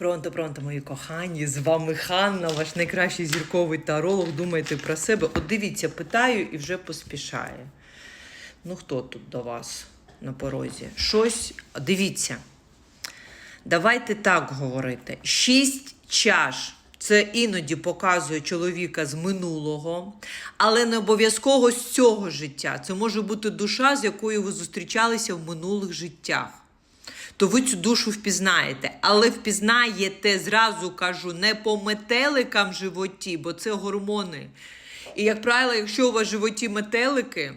Пронто, пронто, мої кохані, з вами Ханна, ваш найкращий зірковий таролог. Думайте про себе. От дивіться, питаю і вже поспішає. Ну, хто тут до вас на порозі? Щось, дивіться. Давайте так говорити. Шість чаш. Це іноді показує чоловіка з минулого, але не обов'язково з цього життя. Це може бути душа, з якою ви зустрічалися в минулих життях. То ви цю душу впізнаєте, але впізнаєте, зразу кажу, не по метеликам в животі, бо це гормони. І, як правило, якщо у вас в животі метелики,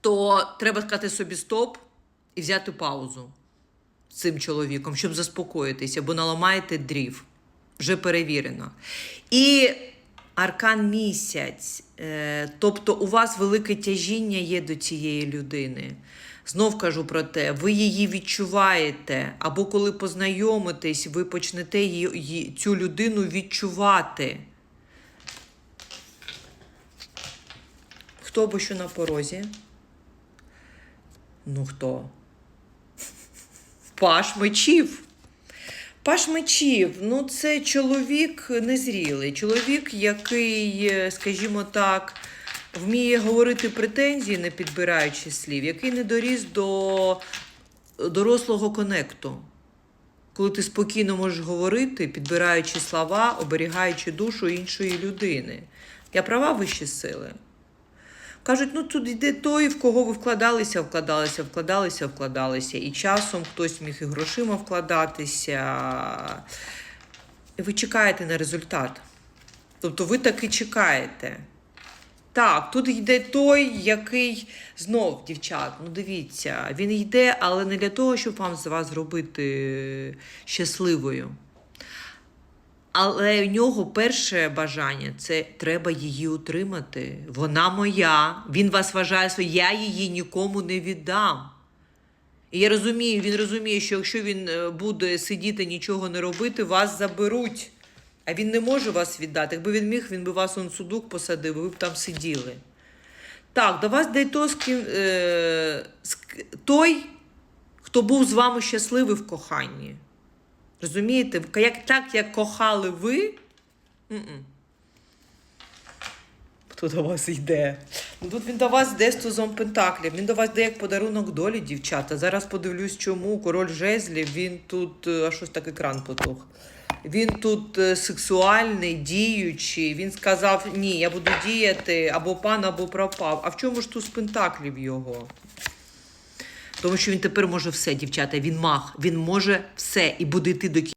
то треба сказати собі стоп і взяти паузу з цим чоловіком, щоб заспокоїтися, бо наламаєте дрів. Вже перевірено. І аркан місяць. Е, тобто у вас велике тяжіння є до цієї людини. Знов кажу про те, ви її відчуваєте, або коли познайомитесь, ви почнете її, цю людину відчувати. Хто або що на порозі? Ну хто? Паш мечів. Паш мечів, ну це чоловік незрілий, чоловік, який, скажімо так, вміє говорити претензії, не підбираючи слів, який не доріс до дорослого конекту. Коли ти спокійно можеш говорити, підбираючи слова, оберігаючи душу іншої людини. Я права вищі сили. Кажуть, ну тут йде той, в кого ви вкладалися, вкладалися, вкладалися, вкладалися. І часом хтось міг і грошима вкладатися. І ви чекаєте на результат. Тобто ви таки чекаєте. Так, тут йде той, який знов, дівчат, ну дивіться, він йде, але не для того, щоб вам з вас зробити щасливою. Але у нього перше бажання це треба її утримати. Вона моя. Він вас вважає своєю, я її нікому не віддам. І я розумію, він розуміє, що якщо він е, буде сидіти, нічого не робити, вас заберуть. А він не може вас віддати. Якби він міг, він би вас он судук посадив, ви б там сиділи. Так, до вас ким, е, той, хто був з вами щасливий в коханні. Розумієте? Як, так, як кохали ви. м-м. Хто до вас йде? Тут він до вас йде з пентаклів. Він до вас йде як подарунок долі, дівчата. Зараз подивлюсь, чому король жезлів, він тут. е, А щось так екран потух. Він тут е, сексуальний, діючий. Він сказав: ні, я буду діяти або пан, або пропав. А в чому ж туз пентаклів його? Тому що він тепер може все, дівчата. Він маг, він може все і буде йти до кінця.